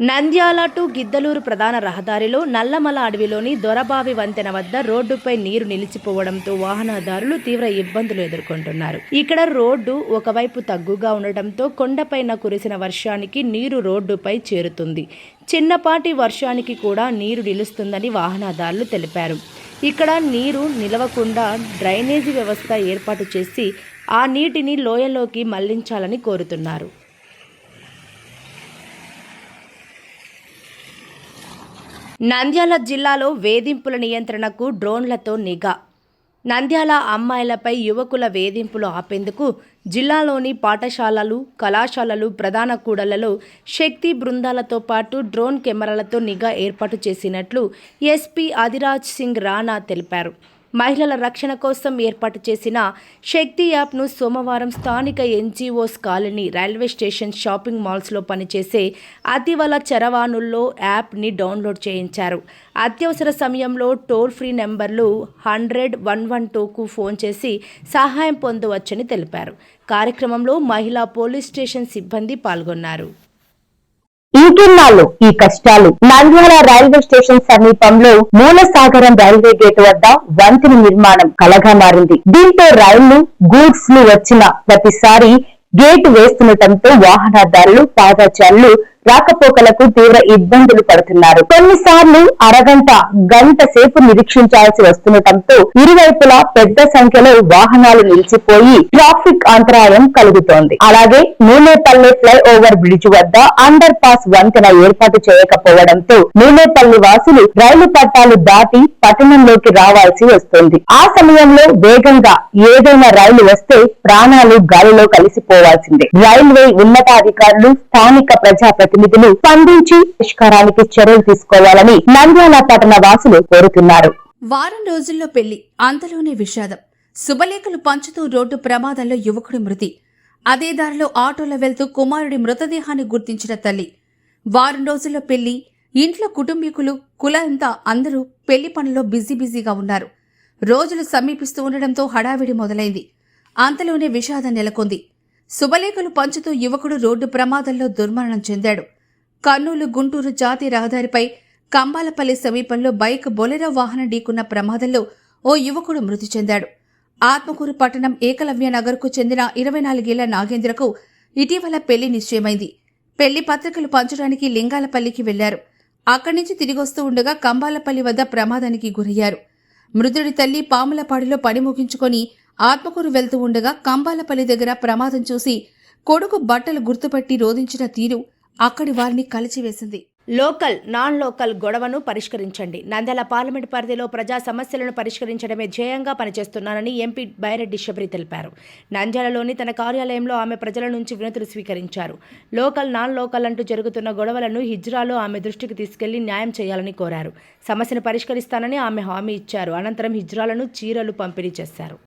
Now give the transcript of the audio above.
Nandyal to Giddalur ప్రధాన రహదారిలో నల్లమల అడవిలోని దొరబావి వంతెన వద్ద రోడ్డుపై నీరు నిలిచిపోవడంతో వాహనదారులు తీవ్ర ఇబ్బందులు ఎదుర్కొంటున్నారు. ఇక్కడ రోడ్డు ఒకవైపు తగ్గుగా ఉండటంతో కొండపైన కురిసిన వర్షానికి నీరు రోడ్డుపై చేరుతుంది. చిన్నపాటి వర్షానికి కూడా నీరు నిలుస్తుందని వాహనదారులు తెలిపారు. ఇక్కడ నీరు నిలవకుండా డ్రైనేజీ వ్యవస్థ ఏర్పాటు చేసి ఆ నీటిని లోయలోకి మళ్ళించాలని కోరుతున్నారు. నంద్యాల జిల్లాలో వేధింపుల నియంత్రణకు డ్రోన్లతో నిఘా. నంద్యాల అమ్మాయిలపై యువకుల వేధింపులు ఆపేందుకు జిల్లాలోని పాఠశాలలు కళాశాలలు ప్రధాన కూడళ్ళలో శక్తి బృందాలతో పాటు డ్రోన్ కెమెరాలతో నిఘా ఏర్పాటు చేసినట్లు ఎస్పీ ఆదిరాజ్ సింగ్ రాణా తెలిపారు. మహిళల రక్షణ కోసం ఏర్పాటు చేసిన శక్తి యాప్ను సోమవారం స్థానిక NGOs colony railway station shopping మాల్స్లో పనిచేసే అతివల చరవాణుల్లో యాప్ని డౌన్లోడ్ చేయించారు. అత్యవసర సమయంలో టోల్ ఫ్రీ నెంబర్లు హండ్రెడ్ వన్ వన్ టూకు ఫోన్ చేసి సహాయం పొందవచ్చని తెలిపారు. కార్యక్రమంలో మహిళా పోలీస్ స్టేషన్ సిబ్బంది పాల్గొన్నారు. ఇంకెన్నాళ్ళు ఈ కష్టాలు? నంద్యాల రైల్వే స్టేషన్ సమీపంలో మూలసాగరం రైల్వే గేట్ వద్ద వంతెన నిర్మాణం కలగా మారింది. దీంతో రైళ్ళు గూడ్స్లు వచ్చిన ప్రతిసారి గేటు వేస్తుండటంతో వాహనదారులు పాదచారులు రాకపోకలకు తీవ్ర ఇబ్బందులు పడుతున్నారు. కొన్నిసార్లు అరగంట గంట సేపు నిరీక్షించాల్సి వస్తుండటంతో ఇరువైపులా పెద్ద సంఖ్యలో వాహనాలు నిలిచిపోయి ట్రాఫిక్ అంతరాయం కలుగుతోంది. అలాగే నూనెపల్లి ఫ్లైఓవర్ బ్రిడ్జ్ వద్ద అండర్ పాస్ వంతెన ఏర్పాటు చేయకపోవడంతో నూనెపల్లి వాసులు రైలు పట్టాలు దాటి పట్టణంలోకి రావాల్సి వస్తుంది. ఆ సమయంలో వేగంగా ఏదైనా రైలు వస్తే ప్రాణాలు గాలిలో కలిసిపోవాల్సిందే. రైల్వే ఉన్నతాధికారులు స్థానిక ప్రజాప్రతినిధులు స్పందించి పరిష్కారానికి చర్యలు తీసుకోవాలని నంద్యాల పట్టణ వాసులు కోరుతున్నారు. వారం రోజుల్లో పెళ్ళి అంతలోనే విషాదం. శుభలేఖలు పంచుతూ రోడ్డు ప్రమాదంలో యువకుడి మృతి. అదే దారిలో ఆటోలో వెళ్తూ కుమారుడి మృతదేహాన్ని గుర్తించిన తల్లి. వారం రోజుల్లో పెళ్ళి ఇంట్లో కుటుంబీకులు కులంతా అందరూ పెళ్ళి పనుల్లో బిజీ బిజీగా ఉన్నారు. రోజులు సమీపిస్తూ ఉండడంతో హడావిడి మొదలైంది. అంతలోనే విషాదం నెలకొంది. శుభలేఖలు పంచుతూ యువకుడు రోడ్డు ప్రమాదంలో దుర్మరణం చెందాడు. కర్నూలు గుంటూరు జాతీయ రహదారిపై కంబాలపల్లి సమీపంలో బైక్ బొలెరో వాహనం ఢీకున్న ప్రమాదంలో ఓ యువకుడు మృతి చెందాడు. ఆత్మకూరు పట్టణం ఏకలవ్య నగర్కు చెందిన ఇరవై నాలుగేళ్ళ నాగేంద్రకు ఇటీవల పెళ్ళి నిశ్చయమైంది. పెళ్ళి పత్రికలు పంచడానికి లింగాలపల్లికి వెళ్ళారు. అక్కడి నుంచి తిరిగొస్తూ ఉండగా కంబాలపల్లి వద్ద ప్రమాదానికి గురయ్యారు. మృతుడి తల్లి పాములపాడులో పని ముగించుకొని ఆత్మకూరు వెళ్తూ ఉండగా కంబాలపల్లి దగ్గర ప్రమాదం చూసి కొడుకు బట్టలు గుర్తుపట్టి రోధించిన తీరు అక్కడి వారిని కలిచివేసింది. లోకల్ నాన్ లోకల్ గొడవను పరిష్కరించండి. నంద్యాల పార్లమెంట్ పరిధిలో ప్రజా సమస్యలను పరిష్కరించడమే ధ్యేయంగా పనిచేస్తున్నానని ఎంపీ బైరెడ్డి శబరి తెలిపారు. నంద్యాలలోని తన కార్యాలయంలో ఆమె ప్రజల నుంచి వినతులు స్వీకరించారు. లోకల్ నాన్ లోకల్ అంటూ జరుగుతున్న గొడవలను హిజ్రాలో ఆమె దృష్టికి తీసుకెళ్ళి న్యాయం చేయాలని కోరారు. సమస్యను పరిష్కరిస్తానని ఆమె హామీ ఇచ్చారు. అనంతరం హిజ్రాలను చీరలు పంపిణీ చేశారు.